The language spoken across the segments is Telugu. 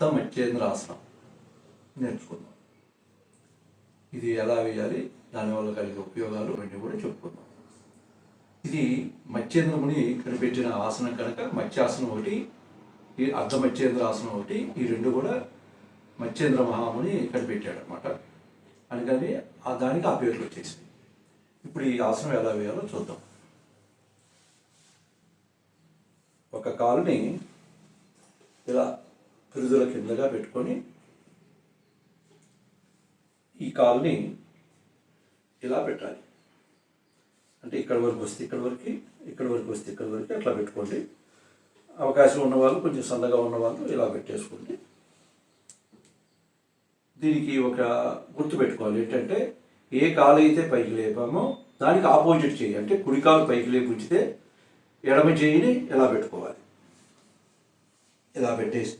అర్థం మచ్చేంద్ర ఆసనం నేర్చుకుందాం. ఇది ఎలా వేయాలి? దానివల్ల కలిగే ఉపయోగాలు ఇవన్నీ కూడా చెప్పుకుందాం. ఇది మత్స్యేంద్రముని కనిపెట్టిన ఆసనం కనుక మత్స్యాసనం ఒకటి ఈ అర్ధ మత్స్యేంద్ర ఆసనం ఒకటి ఈ రెండు కూడా మత్స్యేంద్ర మహాముని కనిపెట్టాడు అనమాట అందుకని ఆ దానికి ఆ పేర్లు వచ్చేసింది ఇప్పుడు ఈ ఆసనం ఎలా వేయాలో చూద్దాం. ఒక కాలుని ఇలా పిరుదుల కిందగా పెట్టుకొని ఈ కాల్ని ఇలా పెట్టాలి. అంటే ఇక్కడ వరకు వస్తే ఇక్కడ వరకు ఇక్కడ వరకు వస్తే ఇక్కడ వరకు అట్లా పెట్టుకోండి. అవకాశం ఉన్న వాళ్ళు కొంచెం సన్నగా ఉన్న వాళ్ళు ఇలా పెట్టేసుకోండి. దీనికి ఒక గుర్తు పెట్టుకోవాలి. ఏంటంటే ఏ కాలు అయితే పైకి లేపామో దానికి ఆపోజిట్ చేయి అంటే కుడి కాలు పైకి లేపి ఉంచితే ఎడమ చేయిని ఇలా పెట్టుకోవాలి. ఇలా పెట్టేసి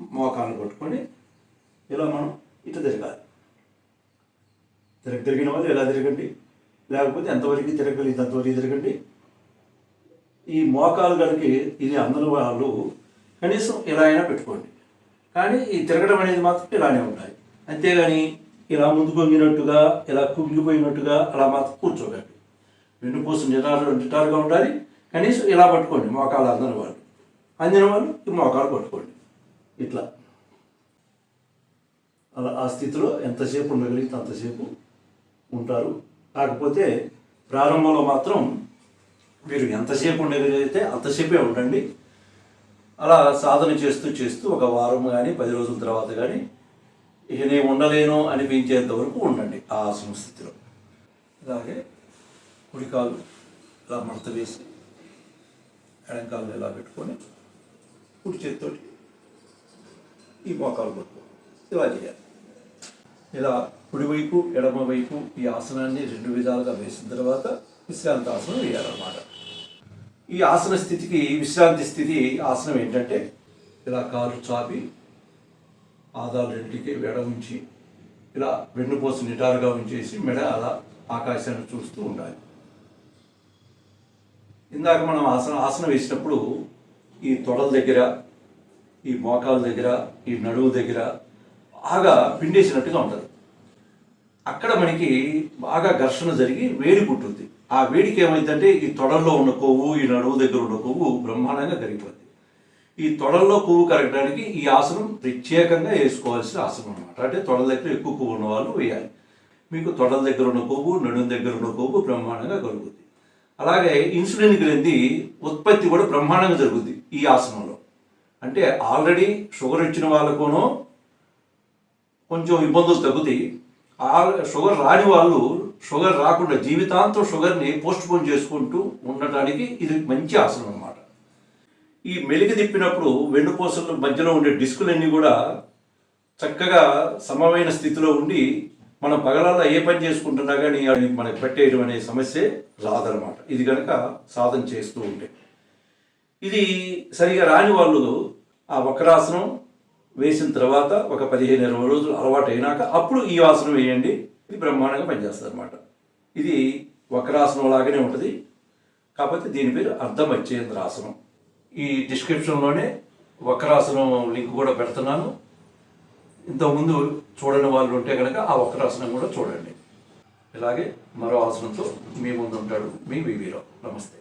మోకాలు పట్టుకొని ఇలా మనం ఇటు తిరగాలి. తిరగ తిరిగిన వాళ్ళు ఇలా తిరగండి? లేకపోతే ఎంతవరకు తిరగలిగితే అంతవరకు తిరగండి? ఈ మోకాలు కనుక ఇది అందరి వాళ్ళు కనీసం ఇలా అయినా పెట్టుకోండి. కానీ ఈ తిరగడం అనేది మాత్రం ఇలానే ఉండాలి. అంతేగాని ఇలా ముందు పొంగినట్టుగా ఇలా కుంగిపోయినట్టుగా అలా మాత్రం కూర్చోకండి. వెన్నుపూస నిటారు నిటారుగా ఉండాలి. కనీసం ఇలా పట్టుకోండి మోకాలు అందని వాళ్ళు. అందిన వాళ్ళు ఈ మోకాలు పట్టుకోండి. ఇట్లా. అలా ఆ స్థితిలో ఎంతసేపు ఉండగలిగితే అంతసేపు ఉంటారు. కాకపోతే ప్రారంభంలో మాత్రం మీరు ఎంతసేపు ఉండగలిగితే అంతసేపే ఉండండి. అలా సాధన చేస్తూ చేస్తూ ఒక వారం కానీ పది రోజుల తర్వాత కానీ ఇక నేను ఉండలేను అనిపించేంత వరకు ఉండండి ఆ సంస్థితిలో అలాగే కుడికాలు ఇలా మడత వేసి ఎడంకాలు ఇలా పెట్టుకొని కుడి చేతితోటి ఈ మోకాలు పట్టుకో ఇలా చేయాలి ఇలా కుడివైపు ఎడమవైపు ఈ ఆసనాన్ని రెండు విధాలుగా వేసిన తర్వాత విశ్రాంతి ఆసనం వేయాలన్నమాట. ఈ ఆసన స్థితికి విశ్రాంతి స్థితి ఆసనం ఏంటంటే ఇలా కాలు చాపి ఆదాలు రెండింటికి వెడ ఉంచి ఇలా వెన్నుపోసు నిటారుగా ఉంచేసి మెడ అలా ఆకాశాన్ని చూస్తూ ఉండాలి. ఇందాక మనం ఆసన ఆసనం వేసినప్పుడు ఈ తొడల దగ్గర ఈ మోకాల దగ్గర ఈ నడువు దగ్గర బాగా పిండేసినట్టుగా ఉంటుంది. అక్కడ మనకి బాగా ఘర్షణ జరిగి వేడి పుట్టుద్ది ఆ వేడికి ఏమైందంటే ఈ తొడల్లో ఉన్న కొవ్వు ఈ నడువు దగ్గర ఉన్న కొవ్వు బ్రహ్మాండంగా కరిగిపోద్ది. ఈ తొడల్లో కొవ్వు కరగడానికి ఈ ఆసనం ప్రత్యేకంగా వేసుకోవాల్సిన ఆసనం అనమాట అంటే తొడల దగ్గర ఎక్కువ కొవ్వు ఉన్న వాళ్ళు వేయాలి. మీకు తొడల దగ్గర ఉన్న కొవ్వు నడుము దగ్గర ఉన్న కొవ్వు బ్రహ్మాండంగా కలుగుద్ది అలాగే ఇన్సులిన్ గ్రంథి ఉత్పత్తి కూడా బ్రహ్మాండంగా జరుగుద్ది ఈ ఆసనంలో. అంటే ఆల్రెడీ షుగర్ ఇచ్చిన వాళ్ళకునో కొంచెం ఇబ్బందులు తగ్గుతాయి. ఆ షుగర్ రాని వాళ్ళు షుగర్ రాకుండా జీవితాంతం షుగర్ని పోస్ట్ పోన్ చేసుకుంటూ ఉండటానికి ఇది మంచి ఆసనం అన్నమాట. ఈ మెలికి తిప్పినప్పుడు వెన్నుపూసల మధ్యలో ఉండే డిస్కులన్నీ కూడా చక్కగా సమమైన స్థితిలో ఉండి మనం పగలల్లో ఏ పని చేసుకుంటున్నా కానీ మనకి పెట్టేయడం అనే సమస్య రాదనమాట ఇది కనుక సాధన చేస్తూ ఉంటే. ఇది సరిగా రాని వాళ్ళు ఆ వక్రాసనం వేసిన తర్వాత ఒక పదిహేను ఇరవై రోజులు అలవాటు అయినాక అప్పుడు ఈ ఆసనం వేయండి. ఇది బ్రహ్మాండంగా పనిచేస్తుంది అనమాట ఇది వక్రాసనం లాగానే ఉంటుంది. కాకపోతే దీని పేరు అర్ధమచ్చేంద్ర ఆసనం. ఈ డిస్క్రిప్షన్లోనే వక్రాసనం లింక్ కూడా పెడుతున్నాను. ఇంతకుముందు చూడని వాళ్ళు ఉంటే కనుక ఆ వక్రాసనం కూడా చూడండి. ఇలాగే మరో ఆసనంతో మీ ముందు ఉంటాడు మీ వివిరావు. నమస్తే.